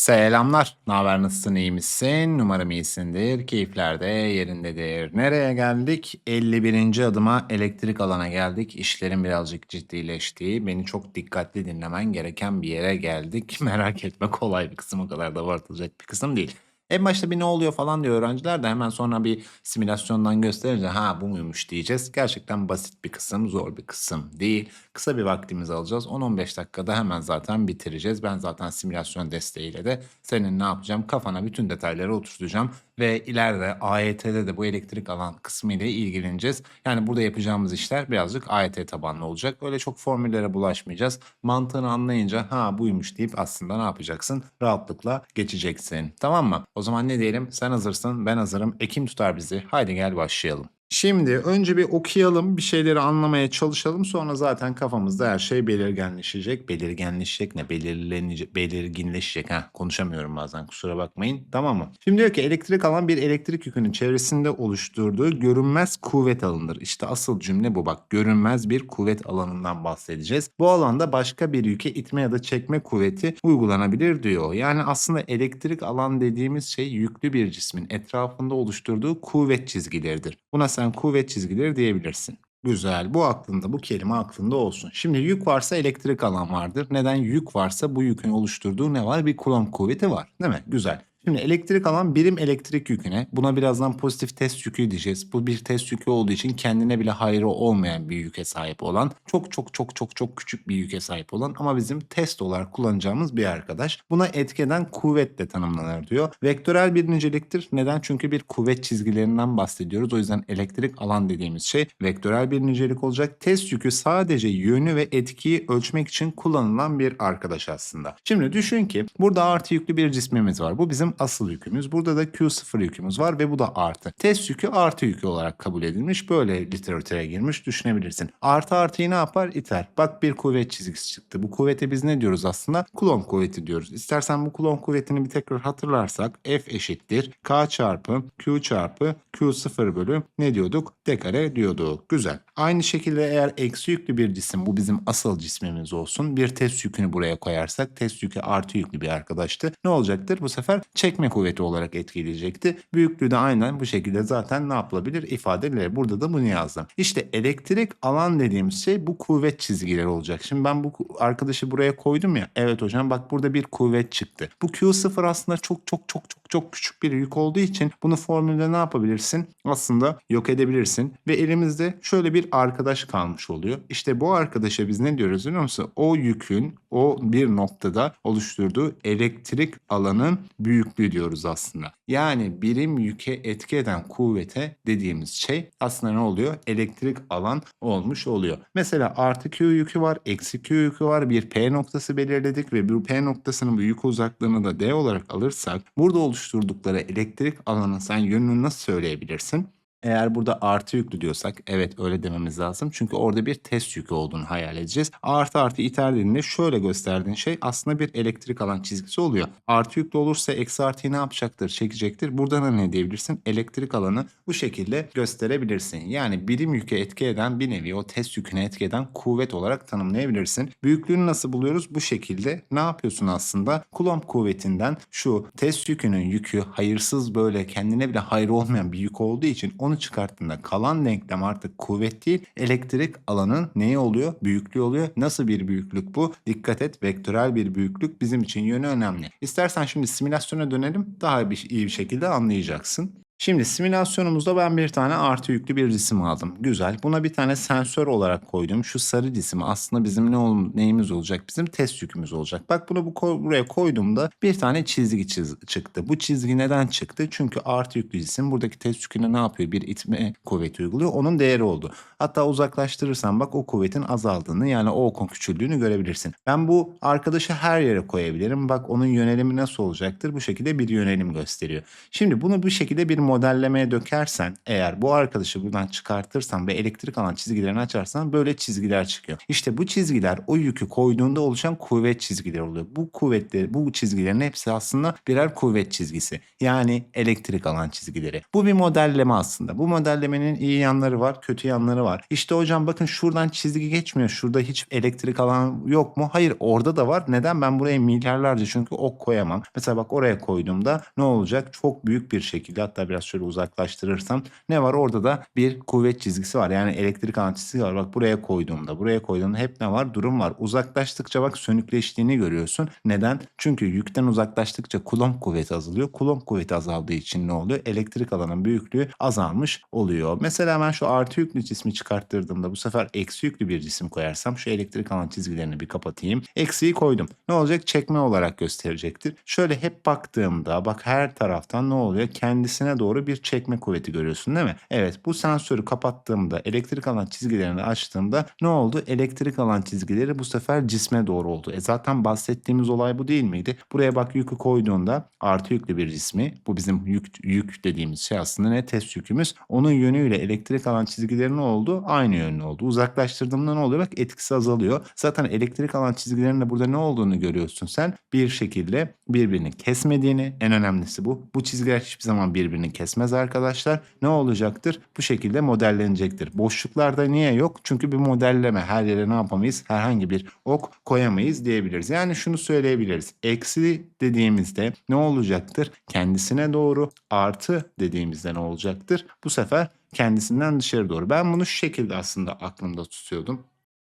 Selamlar. Ne haber? Nasılsın? iyi misin? Umarım iyisindir. Keyifler de yerindedir. Nereye geldik? 51. adıma elektrik alana geldik. İşlerin birazcık ciddileştiği, beni çok dikkatli dinlemen gereken bir yere geldik. Merak etme kolay bir kısım o kadar da abartılacak bir kısım değil. En başta bir ne oluyor falan diyor öğrenciler de hemen sonra bir simülasyondan gösterince ha bu muymuş diyeceğiz. Gerçekten basit bir kısım, zor bir kısım değil. Kısa bir vaktimizi alacağız. 10-15 dakikada hemen zaten bitireceğiz. Ben zaten simülasyon desteğiyle de senin ne yapacağım? Kafana bütün detayları oturtacağım ve ileride AYT'de de bu elektrik alan kısmı ile ilgileneceğiz. Yani burada yapacağımız işler birazcık AYT tabanlı olacak. Öyle çok formüllere bulaşmayacağız. Mantığını anlayınca ha buymuş deyip aslında ne yapacaksın? Rahatlıkla geçeceksin. Tamam mı? O zaman ne diyelim? Sen hazırsın, ben hazırım. Ekim tutar bizi. Haydi gel başlayalım. Şimdi önce bir okuyalım, bir şeyleri anlamaya çalışalım. Sonra zaten kafamızda her şey belirgenleşecek. Belirgenleşecek ne? Belirlenecek, belirginleşecek. Ha, konuşamıyorum bazen kusura bakmayın. Tamam mı? Şimdi diyor ki elektrik alan bir elektrik yükünün çevresinde oluşturduğu görünmez kuvvet alanıdır. İşte asıl cümle bu bak. Görünmez bir kuvvet alanından bahsedeceğiz. Bu alanda başka bir yüke itme ya da çekme kuvveti uygulanabilir diyor. Yani aslında elektrik alan dediğimiz şey yüklü bir cismin etrafında oluşturduğu kuvvet çizgileridir. Buna sen kuvvet çizgileri diyebilirsin. Güzel. Bu aklında, bu kelime aklında olsun. Şimdi yük varsa elektrik alan vardır. Neden? Yük varsa bu yükün oluşturduğu ne var? Bir kulon kuvveti var. Değil mi? Güzel. Şimdi elektrik alan birim elektrik yüküne. Buna birazdan pozitif test yükü diyeceğiz. Bu bir test yükü olduğu için kendine bile hayrı olmayan bir yüke sahip olan, çok çok çok çok çok küçük bir yüke sahip olan ama bizim test olarak kullanacağımız bir arkadaş. Buna etkeden kuvvet de tanımlanır diyor. Vektörel bir niceliktir. Neden? Çünkü bir kuvvet çizgilerinden bahsediyoruz. O yüzden elektrik alan dediğimiz şey vektörel bir nicelik olacak. Test yükü sadece yönü ve etkiyi ölçmek için kullanılan bir arkadaş aslında. Şimdi düşün ki burada artı yüklü bir cismimiz var. Bu bizim asıl yükümüz. Burada da Q0 yükümüz var ve bu da artı. Test yükü artı yükü olarak kabul edilmiş. Böyle literatüre girmiş düşünebilirsin. Artı artıyı ne yapar? İter. Bak bir kuvvet çizgisi çıktı. Bu kuvvete biz ne diyoruz aslında? Kulomb kuvveti diyoruz. İstersen bu Kulomb kuvvetini bir tekrar hatırlarsak F eşittir K çarpı Q çarpı Q0 bölü ne diyorduk? D kare diyorduk. Güzel. Aynı şekilde eğer eksi yüklü bir cisim bu bizim asıl cismimiz olsun. Bir test yükünü buraya koyarsak test yükü artı yüklü bir arkadaştı. Ne olacaktır? Bu sefer çekme kuvveti olarak etkileyecekti. Büyüklüğü de aynen bu şekilde zaten ne yapılabilir? ifade edilir. Burada da bunu yazdım. İşte elektrik alan dediğimiz şey bu kuvvet çizgileri olacak. Şimdi ben bu arkadaşı buraya koydum ya. Evet hocam bak burada bir kuvvet çıktı. Bu Q0 aslında çok çok çok çok çok küçük bir yük olduğu için bunu formülde ne yapabilirsin? Aslında yok edebilirsin. Ve elimizde şöyle bir arkadaş kalmış oluyor. İşte bu arkadaşa biz ne diyoruz biliyor musun? O yükün o bir noktada oluşturduğu elektrik alanın büyüklüğü diyoruz aslında. Yani birim yüke etki eden kuvvete dediğimiz şey aslında ne oluyor? Elektrik alan olmuş oluyor. Mesela artı Q yükü var, eksi Q yükü var. Bir P noktası belirledik ve bu P noktasının bu yük uzaklığını da D olarak alırsak burada oluşturdukları elektrik alanın sen yönünü nasıl söyleyebilirsin? Eğer burada artı yüklü diyorsak evet öyle dememiz lazım. Çünkü orada bir test yükü olduğunu hayal edeceğiz. Artı artı iterdiğinde şöyle gösterdiğin şey aslında bir elektrik alan çizgisi oluyor. Artı yüklü olursa eksi artıyı ne yapacaktır? Çekecektir. Buradan da ne diyebilirsin? Elektrik alanı bu şekilde gösterebilirsin. Yani birim yüke etki eden bir nevi o test yüküne etki eden kuvvet olarak tanımlayabilirsin. Büyüklüğünü nasıl buluyoruz? Bu şekilde ne yapıyorsun aslında? Kulomb kuvvetinden şu test yükünün yükü hayırsız böyle kendine bile hayrı olmayan bir yük olduğu için onu çıkarttığında kalan denklem artık kuvvet değil elektrik alanın neyi oluyor? Büyüklüğü oluyor. Nasıl bir büyüklük bu? Dikkat et vektörel bir büyüklük bizim için yönü önemli. İstersen şimdi simülasyona dönelim daha bir, iyi bir şekilde anlayacaksın. Şimdi simülasyonumuzda ben bir tane artı yüklü bir cisim aldım. Güzel. Buna bir tane sensör olarak koydum. Şu sarı cisim aslında bizim ne ol neyimiz olacak? Bizim test yükümüz olacak. Bak bunu bu buraya koyduğumda bir tane çizgi çiz çıktı. Bu çizgi neden çıktı? Çünkü artı yüklü cisim buradaki test yüküne ne yapıyor? Bir itme kuvveti uyguluyor. Onun değeri oldu. Hatta uzaklaştırırsan bak o kuvvetin azaldığını yani o okun küçüldüğünü görebilirsin. Ben bu arkadaşı her yere koyabilirim. Bak onun yönelimi nasıl olacaktır? Bu şekilde bir yönelim gösteriyor. Şimdi bunu bu şekilde bir modellemeye dökersen eğer bu arkadaşı buradan çıkartırsan ve elektrik alan çizgilerini açarsan böyle çizgiler çıkıyor. İşte bu çizgiler o yükü koyduğunda oluşan kuvvet çizgileri oluyor. Bu kuvvetleri, bu çizgilerin hepsi aslında birer kuvvet çizgisi. Yani elektrik alan çizgileri. Bu bir modelleme aslında. Bu modellemenin iyi yanları var, kötü yanları var. İşte hocam bakın şuradan çizgi geçmiyor. Şurada hiç elektrik alan yok mu? Hayır orada da var. Neden? Ben buraya milyarlarca çünkü ok koyamam. Mesela bak oraya koyduğumda ne olacak? Çok büyük bir şekilde hatta biraz şöyle uzaklaştırırsam ne var? Orada da bir kuvvet çizgisi var. Yani elektrik çizgisi var. Bak buraya koyduğumda, buraya koyduğumda hep ne var? Durum var. Uzaklaştıkça bak sönükleştiğini görüyorsun. Neden? Çünkü yükten uzaklaştıkça kulomb kuvveti azalıyor. Kulomb kuvveti azaldığı için ne oluyor? Elektrik alanın büyüklüğü azalmış oluyor. Mesela ben şu artı yüklü cismi çıkarttırdığımda bu sefer eksi yüklü bir cisim koyarsam şu elektrik alan çizgilerini bir kapatayım. Eksiği koydum. Ne olacak? Çekme olarak gösterecektir. Şöyle hep baktığımda bak her taraftan ne oluyor? Kendisine doğru bir çekme kuvveti görüyorsun değil mi? Evet bu sensörü kapattığımda elektrik alan çizgilerini açtığımda ne oldu? Elektrik alan çizgileri bu sefer cisme doğru oldu. E zaten bahsettiğimiz olay bu değil miydi? Buraya bak yükü koyduğunda artı yüklü bir cismi bu bizim yük, yük dediğimiz şey aslında ne? Test yükümüz. Onun yönüyle elektrik alan çizgileri ne oldu? Aynı yönlü oldu. Uzaklaştırdığımda ne oluyor? Bak etkisi azalıyor. Zaten elektrik alan çizgilerinin de burada ne olduğunu görüyorsun sen. Bir şekilde birbirini kesmediğini en önemlisi bu. Bu çizgiler hiçbir zaman birbirini kesmez arkadaşlar. Ne olacaktır? Bu şekilde modellenecektir. Boşluklarda niye yok? Çünkü bir modelleme. Her yere ne yapamayız? Herhangi bir ok koyamayız diyebiliriz. Yani şunu söyleyebiliriz. Eksi dediğimizde ne olacaktır? Kendisine doğru artı dediğimizde ne olacaktır? Bu sefer kendisinden dışarı doğru. Ben bunu şu şekilde aslında aklımda tutuyordum.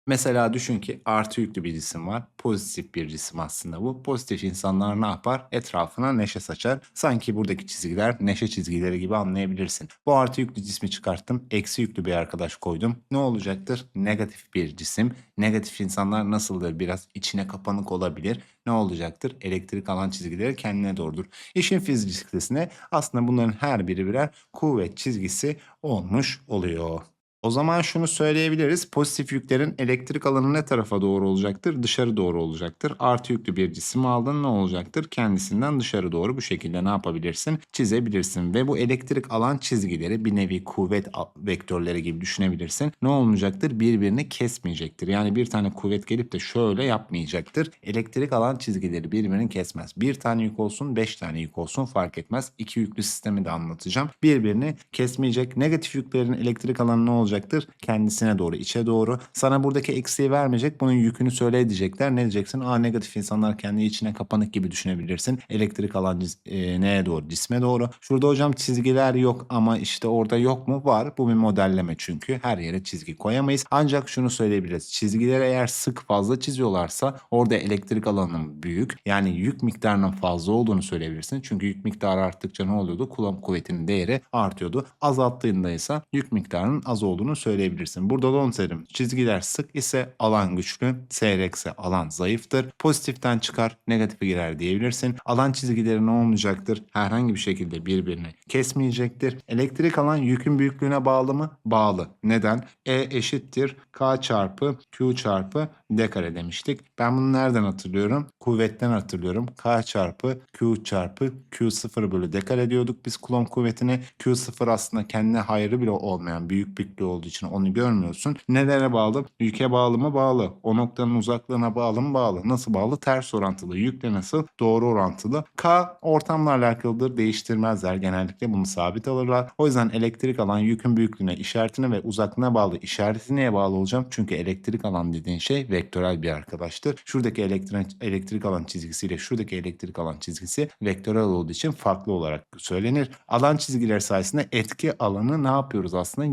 Mesela düşün ki artı yüklü bir cisim var. Pozitif bir cisim aslında bu. Pozitif insanlar ne yapar? Etrafına neşe saçar. Sanki buradaki çizgiler neşe çizgileri gibi anlayabilirsin. Bu artı yüklü cismi çıkarttım. Eksi yüklü bir arkadaş koydum. Ne olacaktır? Negatif bir cisim. Negatif insanlar nasıldır? Biraz içine kapanık olabilir. Ne olacaktır? Elektrik alan çizgileri kendine doğrudur. İşin fizikçesine aslında bunların her biri birer kuvvet çizgisi olmuş oluyor. O zaman şunu söyleyebiliriz. Pozitif yüklerin elektrik alanı ne tarafa doğru olacaktır? Dışarı doğru olacaktır. Artı yüklü bir cisim aldın ne olacaktır? Kendisinden dışarı doğru bu şekilde ne yapabilirsin? Çizebilirsin. Ve bu elektrik alan çizgileri bir nevi kuvvet vektörleri gibi düşünebilirsin. Ne olmayacaktır? Birbirini kesmeyecektir. Yani bir tane kuvvet gelip de şöyle yapmayacaktır. Elektrik alan çizgileri birbirini kesmez. Bir tane yük olsun, beş tane yük olsun fark etmez. İki yüklü sistemi de anlatacağım. Birbirini kesmeyecek. Negatif yüklerin elektrik alanı ne olacak? Olacaktır? Kendisine doğru, içe doğru. Sana buradaki eksiği vermeyecek. Bunun yükünü söyle edecekler. Ne diyeceksin? Aa negatif insanlar kendi içine kapanık gibi düşünebilirsin. Elektrik alan e, neye doğru? Cisme doğru. Şurada hocam çizgiler yok ama işte orada yok mu? Var. Bu bir modelleme çünkü. Her yere çizgi koyamayız. Ancak şunu söyleyebiliriz. Çizgileri eğer sık fazla çiziyorlarsa orada elektrik alanının büyük. Yani yük miktarının fazla olduğunu söyleyebilirsin. Çünkü yük miktarı arttıkça ne oluyordu? Kullanım kuvvetinin değeri artıyordu. Azalttığında ise yük miktarının az olduğunu olduğunu söyleyebilirsin. Burada don terim çizgiler sık ise alan güçlü, seyrekse alan zayıftır. Pozitiften çıkar, negatife girer diyebilirsin. Alan çizgileri ne olmayacaktır? Herhangi bir şekilde birbirini kesmeyecektir. Elektrik alan yükün büyüklüğüne bağlı mı? Bağlı. Neden? E eşittir K çarpı Q çarpı D kare demiştik. Ben bunu nereden hatırlıyorum? Kuvvetten hatırlıyorum. K çarpı Q çarpı Q0 bölü D kare diyorduk biz kulon kuvvetine. Q0 aslında kendine hayrı bile olmayan büyük büyüklüğü olduğu için onu görmüyorsun. Nelere bağlı? Yüke bağlı mı? Bağlı. O noktanın uzaklığına bağlı mı? Bağlı. Nasıl bağlı? Ters orantılı. Yükle nasıl? Doğru orantılı. K ortamla alakalıdır. Değiştirmezler. Genellikle bunu sabit alırlar. O yüzden elektrik alan yükün büyüklüğüne, işaretine ve uzaklığına bağlı. İşareti neye bağlı olacağım? Çünkü elektrik alan dediğin şey vektörel bir arkadaştır. Şuradaki elektrik, elektrik alan çizgisiyle şuradaki elektrik alan çizgisi vektörel olduğu için farklı olarak söylenir. Alan çizgileri sayesinde etki alanı ne yapıyoruz aslında?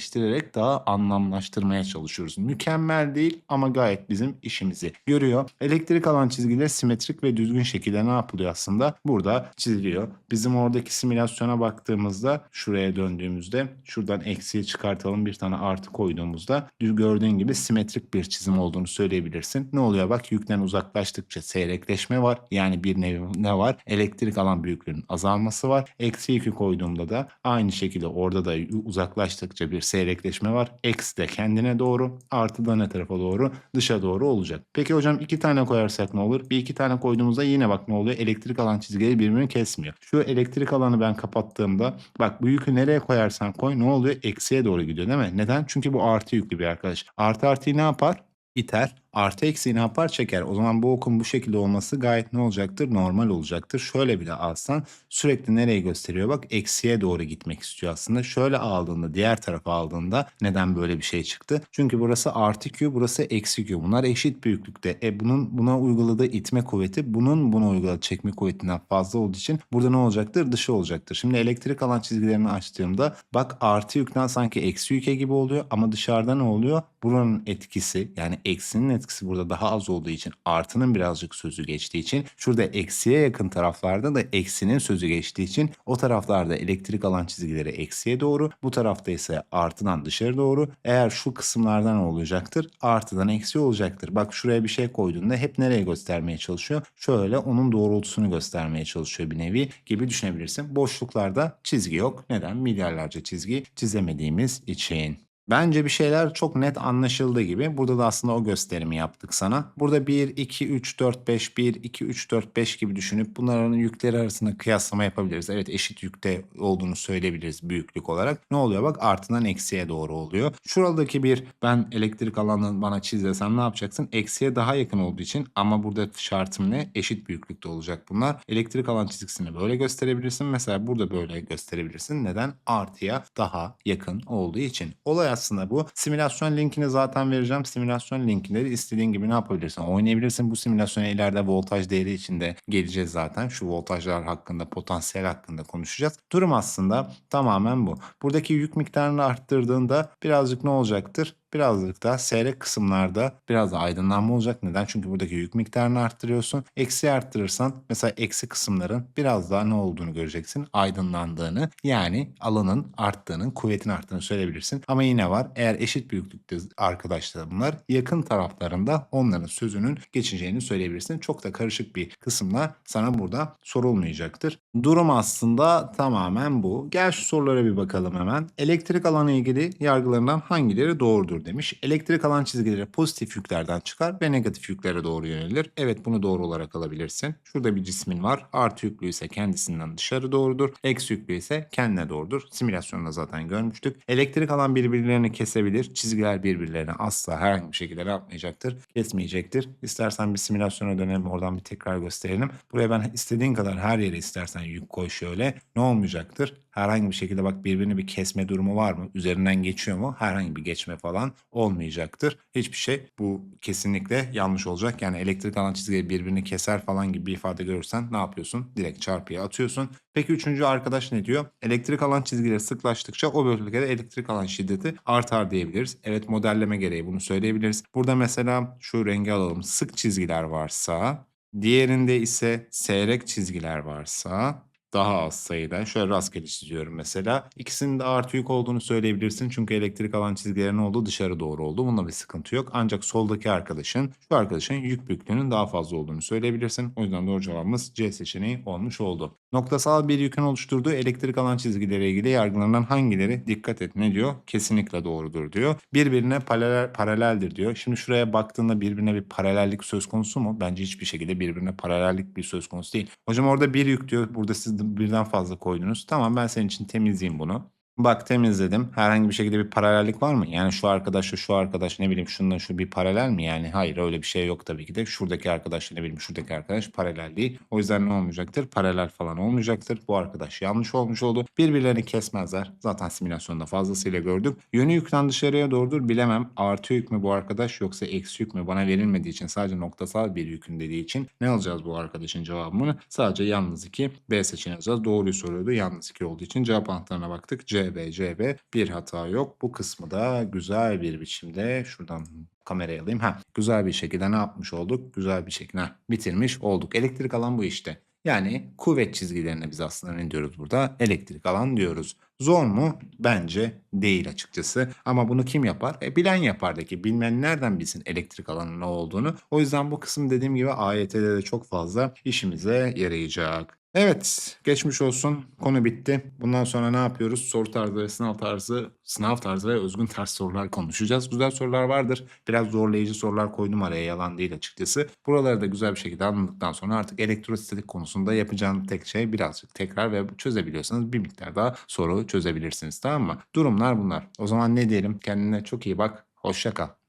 Görselleştirerek daha anlamlaştırmaya çalışıyoruz. Mükemmel değil ama gayet bizim işimizi görüyor. Elektrik alan çizgileri simetrik ve düzgün şekilde ne yapılıyor aslında? Burada çiziliyor. Bizim oradaki simülasyona baktığımızda şuraya döndüğümüzde şuradan eksiği çıkartalım bir tane artı koyduğumuzda gördüğün gibi simetrik bir çizim olduğunu söyleyebilirsin. Ne oluyor bak yükten uzaklaştıkça seyrekleşme var. Yani bir nevi ne var? Elektrik alan büyüklüğünün azalması var. Eksi 2 koyduğumda da aynı şekilde orada da uzaklaştıkça bir seyrekleşme var. X de kendine doğru, artı da ne tarafa doğru? Dışa doğru olacak. Peki hocam iki tane koyarsak ne olur? Bir iki tane koyduğumuzda yine bak ne oluyor? Elektrik alan çizgileri birbirini kesmiyor. Şu elektrik alanı ben kapattığımda bak bu yükü nereye koyarsan koy ne oluyor? Eksiye doğru gidiyor değil mi? Neden? Çünkü bu artı yüklü bir arkadaş. Artı artıyı ne yapar? iter. Artı eksiği ne yapar? Çeker. O zaman bu okun bu şekilde olması gayet ne olacaktır? Normal olacaktır. Şöyle bile alsan sürekli nereye gösteriyor? Bak eksiye doğru gitmek istiyor aslında. Şöyle aldığında diğer tarafa aldığında neden böyle bir şey çıktı? Çünkü burası artı Q burası eksi Q. Bunlar eşit büyüklükte. E bunun buna uyguladığı itme kuvveti bunun buna uyguladığı çekme kuvvetinden fazla olduğu için burada ne olacaktır? Dışı olacaktır. Şimdi elektrik alan çizgilerini açtığımda bak artı yükten sanki eksi yüke gibi oluyor ama dışarıda ne oluyor? Buranın etkisi yani eksinin etkisi burada daha az olduğu için artının birazcık sözü geçtiği için şurada eksiye yakın taraflarda da eksinin sözü geçtiği için o taraflarda elektrik alan çizgileri eksiye doğru bu tarafta ise artıdan dışarı doğru eğer şu kısımlardan olacaktır artıdan eksi olacaktır. Bak şuraya bir şey koyduğunda hep nereye göstermeye çalışıyor? Şöyle onun doğrultusunu göstermeye çalışıyor bir nevi gibi düşünebilirsin. Boşluklarda çizgi yok. Neden? Milyarlarca çizgi çizemediğimiz için. Bence bir şeyler çok net anlaşıldığı gibi burada da aslında o gösterimi yaptık sana. Burada 1, 2, 3, 4, 5, 1, 2, 3, 4, 5 gibi düşünüp bunların yükleri arasında kıyaslama yapabiliriz. Evet eşit yükte olduğunu söyleyebiliriz büyüklük olarak. Ne oluyor bak artıdan eksiye doğru oluyor. Şuradaki bir ben elektrik alanını bana çiz desem ne yapacaksın? Eksiye daha yakın olduğu için ama burada şartım ne? Eşit büyüklükte olacak bunlar. Elektrik alan çizgisini böyle gösterebilirsin. Mesela burada böyle gösterebilirsin. Neden? Artıya daha yakın olduğu için. Olay aslında bu. Simülasyon linkini zaten vereceğim. Simülasyon linkinde de istediğin gibi ne yapabilirsin? Oynayabilirsin. Bu simülasyona ileride voltaj değeri içinde geleceğiz zaten. Şu voltajlar hakkında, potansiyel hakkında konuşacağız. Durum aslında tamamen bu. Buradaki yük miktarını arttırdığında birazcık ne olacaktır? Birazcık daha seyrek kısımlarda biraz da aydınlanma olacak. Neden? Çünkü buradaki yük miktarını arttırıyorsun. Eksi arttırırsan mesela eksi kısımların biraz daha ne olduğunu göreceksin. Aydınlandığını yani alanın arttığını, kuvvetin arttığını söyleyebilirsin. Ama yine var. Eğer eşit büyüklükte arkadaşlar bunlar yakın taraflarında onların sözünün geçeceğini söyleyebilirsin. Çok da karışık bir kısımlar sana burada sorulmayacaktır. Durum aslında tamamen bu. Gel şu sorulara bir bakalım hemen. Elektrik alanı ilgili yargılarından hangileri doğrudur demiş. Elektrik alan çizgileri pozitif yüklerden çıkar ve negatif yüklere doğru yönelir. Evet bunu doğru olarak alabilirsin. Şurada bir cismin var. Artı yüklü ise kendisinden dışarı doğrudur. Eksi yüklü ise kendine doğrudur. Simülasyonda zaten görmüştük. Elektrik alan birbirlerini kesebilir. Çizgiler birbirlerine asla herhangi bir şekilde yapmayacaktır? Kesmeyecektir. İstersen bir simülasyona dönelim oradan bir tekrar gösterelim. Buraya ben istediğin kadar her yere istersen yük koy şöyle. Ne olmayacaktır? Herhangi bir şekilde bak birbirini bir kesme durumu var mı? Üzerinden geçiyor mu? Herhangi bir geçme falan olmayacaktır. Hiçbir şey bu kesinlikle yanlış olacak. Yani elektrik alan çizgileri birbirini keser falan gibi bir ifade görürsen ne yapıyorsun? Direkt çarpıya atıyorsun. Peki üçüncü arkadaş ne diyor? Elektrik alan çizgileri sıklaştıkça o bölgede elektrik alan şiddeti artar diyebiliriz. Evet modelleme gereği bunu söyleyebiliriz. Burada mesela şu rengi alalım. Sık çizgiler varsa, diğerinde ise seyrek çizgiler varsa daha az sayıda. Şöyle rastgele çiziyorum mesela. İkisinin de artı yük olduğunu söyleyebilirsin. Çünkü elektrik alan çizgilerinin olduğu dışarı doğru oldu. Bunda bir sıkıntı yok. Ancak soldaki arkadaşın, şu arkadaşın yük büyüklüğünün daha fazla olduğunu söyleyebilirsin. O yüzden doğru cevabımız C seçeneği olmuş oldu. Noktasal bir yükün oluşturduğu elektrik alan çizgileriyle ilgili yargılarından hangileri dikkat et ne diyor? Kesinlikle doğrudur diyor. Birbirine paralel, paraleldir diyor. Şimdi şuraya baktığında birbirine bir paralellik söz konusu mu? Bence hiçbir şekilde birbirine paralellik bir söz konusu değil. Hocam orada bir yük diyor. Burada siz birden fazla koydunuz. Tamam ben senin için temizleyeyim bunu. Bak temizledim. Herhangi bir şekilde bir paralellik var mı? Yani şu arkadaşla şu arkadaş ne bileyim şundan şu bir paralel mi? Yani hayır öyle bir şey yok tabii ki de. Şuradaki arkadaşla ne bileyim şuradaki arkadaş paralel değil. O yüzden ne olmayacaktır? Paralel falan olmayacaktır. Bu arkadaş yanlış olmuş oldu. Birbirlerini kesmezler. Zaten simülasyonda fazlasıyla gördük. Yönü yükten dışarıya doğrudur bilemem. Artı yük mü bu arkadaş yoksa eksi yük mü? Bana verilmediği için sadece noktasal bir yükün dediği için ne alacağız bu arkadaşın cevabını? Sadece yalnız 2 B seçeneği alacağız. Doğruyu soruyordu. Yalnız 2 olduğu için cevap anahtarına baktık. C, B, C, B bir hata yok. Bu kısmı da güzel bir biçimde şuradan kameraya alayım. Ha, güzel bir şekilde ne yapmış olduk? Güzel bir şekilde bitirmiş olduk. Elektrik alan bu işte. Yani kuvvet çizgilerine biz aslında ne diyoruz burada? Elektrik alan diyoruz. Zor mu? Bence değil açıkçası. Ama bunu kim yapar? E, bilen yapar da ki bilmeyen nereden bilsin elektrik alanının ne olduğunu. O yüzden bu kısım dediğim gibi AYT'de de çok fazla işimize yarayacak. Evet, geçmiş olsun. Konu bitti. Bundan sonra ne yapıyoruz? Soru tarzı sınav tarzı, sınav tarzı ve özgün tarz sorular konuşacağız. Güzel sorular vardır. Biraz zorlayıcı sorular koydum araya, yalan değil açıkçası. Buraları da güzel bir şekilde anladıktan sonra artık elektrostatik konusunda yapacağım tek şey birazcık tekrar ve çözebiliyorsanız bir miktar daha soru çözebilirsiniz tamam mı? Durumlar bunlar. O zaman ne diyelim? Kendine çok iyi bak. Hoşça kal.